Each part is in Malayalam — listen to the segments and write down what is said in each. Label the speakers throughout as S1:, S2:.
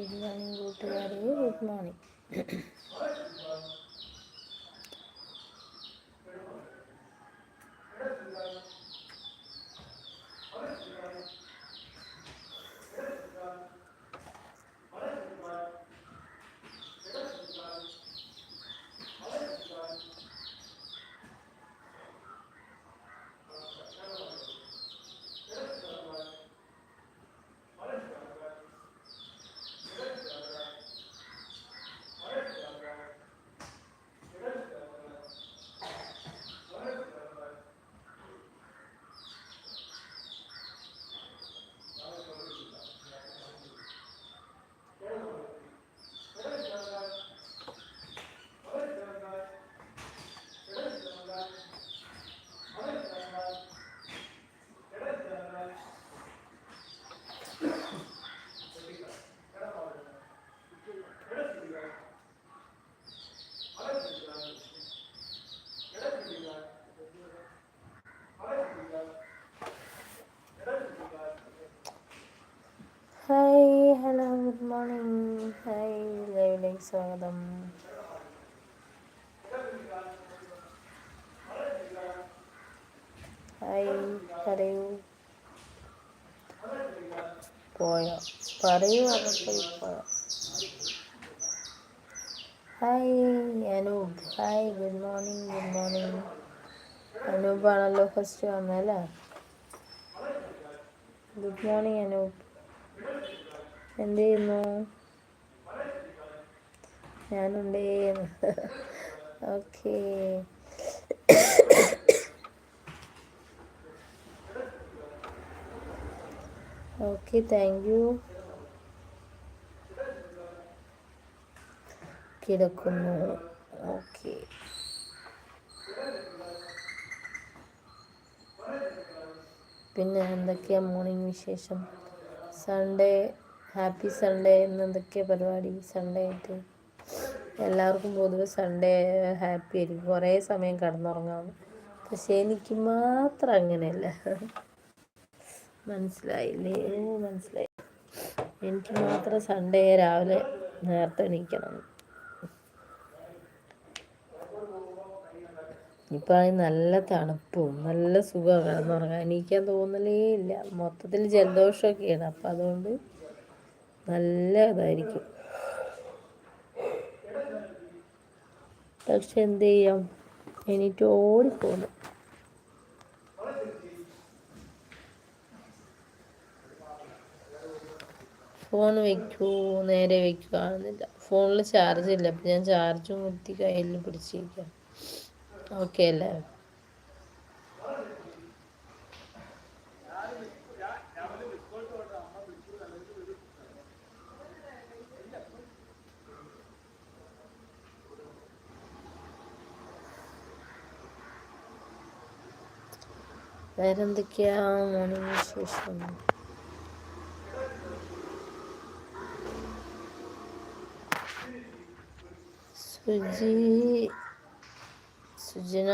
S1: ഗുഡ് മോർണിംഗ് കൂട്ടുകാരെ good morning hi hello good morning hi ലൈവിലേക്ക് സ്വാഗതം. ഹായ് പറയൂ. പോയോ? പറയൂ അതൊക്കെ hi Anoop. Hi good morning good morning. അനൂപാണല്ലോ first വന്നല്ലേ ഗുഡ് മോർണിംഗ് അനൂപ്. എന്ത് ചെയ്യുന്നു? ഞാനുണ്ടേ ഓക്കേ. Okay thank you. കിടക്കുന്നു. ഓക്കെ. പിന്നെ എന്തൊക്കെയാ മോർണിംഗ് വിശേഷം? സൺഡേ ഹാപ്പി സൺഡേ ഇന്ന് എന്തൊക്കെയാ പരിപാടി? സൺഡേ ആയിട്ട്? എല്ലാവർക്കും പൊതുവെ സൺഡേ ഹാപ്പി ആയിരിക്കും. കുറേ സമയം കടന്നുറങ്ങാണ് പക്ഷെ എനിക്ക് മാത്രം അങ്ങനെയല്ല. മനസ്സിലായില്ലേ? മനസ്സിലായി. എനിക്ക് മാത്രം സൺഡേ രാവിലെ നേരത്തെ എണീക്കണം. ഇപ്പം നല്ല തണുപ്പും നല്ല സുഖമാണ് കിടന്നുറങ്ങാൻ. എനിക്കാൻ തോന്നലേ ഇല്ല. മൊത്തത്തിൽ ജലദോഷമൊക്കെയാണ്. അപ്പം അതുകൊണ്ട് നല്ല ഇതായിരിക്കും. പക്ഷെ എന്ത് ചെയ്യാം? എനിക്ക് ഓടിപ്പോകുന്നു. ഫോൺ വെക്കൂ നേരെ വെക്കുകയാണെന്നില്ല ഫോണിൽ ചാർജ് ഇല്ല. അപ്പം ഞാൻ ചാർജും കുത്തി കയ്യിൽ പിടിച്ചിരിക്കാം. ഓക്കെ അല്ലേ? വേറെന്തൊക്കെയാ മോർണിംഗ് വിശേഷം? സുജി സുജന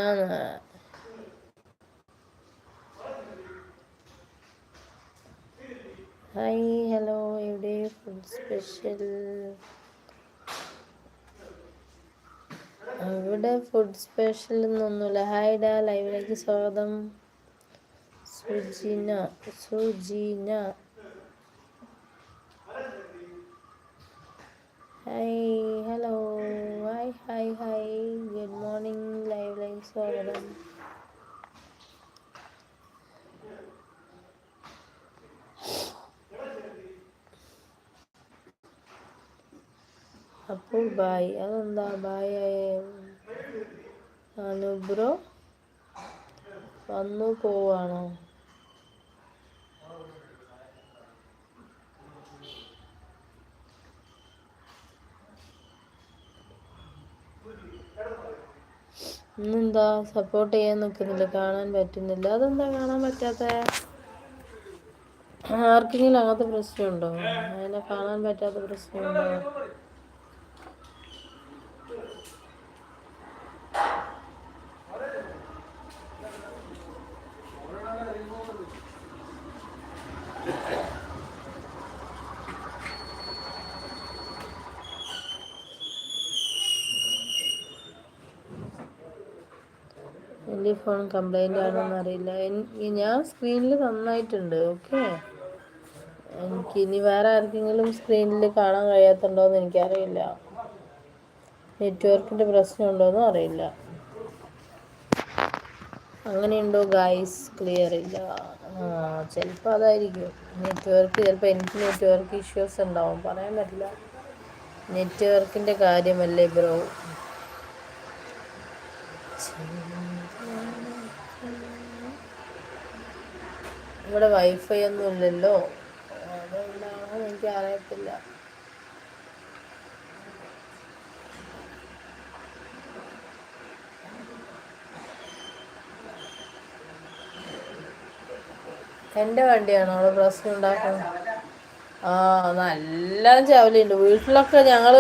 S1: ഹായ് ഹലോ എവിടെ? ഫുഡ് സ്പെഷ്യൽ ഇവിടെ ഫുഡ് സ്പെഷ്യൽ എന്നൊന്നുമില്ല. ഹായ് ഡാ ലൈവിലേക്ക് സ്വാഗതം. Sujina Sujina hi hello hi hi hi good morning live ലൈവിലേക്ക് സ്വാഗതം. അപ്പോൾ ബായ് അതെന്താ ബായ് അനുബ്രോ വന്നു പോവാണോ? ഇന്നെന്താ സപ്പോർട്ട് ചെയ്യാൻ നിൽക്കുന്നില്ല കാണാൻ പറ്റുന്നില്ല. അതെന്താ കാണാൻ പറ്റാത്ത? ആർക്കെങ്കിലും അങ്ങനത്തെ പ്രശ്നമുണ്ടോ? അതിനെ കാണാൻ പറ്റാത്ത പ്രശ്നമുണ്ടോ? വലിയ ഫോൺ കംപ്ലൈന്റ് ആണോ അറിയില്ല. ഞാൻ സ്ക്രീനിൽ നന്നായിട്ടുണ്ട്. ഓക്കെ എനിക്ക് ഇനി വേറെ ആർക്കെങ്കിലും സ്ക്രീനിൽ കാണാൻ കഴിയാത്തുണ്ടോയെന്ന് എനിക്കറിയില്ല. നെറ്റ്വർക്കിന്റെ പ്രശ്നമുണ്ടോയെന്നും അറിയില്ല. അങ്ങനെയുണ്ടോ ഗായ്സ് ക്ലിയർ ഇല്ല. ചിലപ്പോൾ അതായിരിക്കും. നെറ്റ്വർക്ക് ചിലപ്പോൾ എനിക്ക് നെറ്റ്വർക്ക് ഇഷ്യൂസ് ഉണ്ടാവും. പറയാൻ പറ്റില്ല. നെറ്റ്വർക്കിന്റെ കാര്യമല്ലേ ബ്രോ ഇവിടെ വൈഫൈ ഒന്നും ഇല്ലല്ലോ. അതുകൊണ്ടാണോ എനിക്ക് അറിയത്തില്ല. എന്റെ വണ്ടിയാണോ? അവിടെ പ്രശ്നം ഉണ്ടാക്കുന്നത് ആ നല്ല ചവലുണ്ട്. വീട്ടിലൊക്കെ ഞങ്ങൾ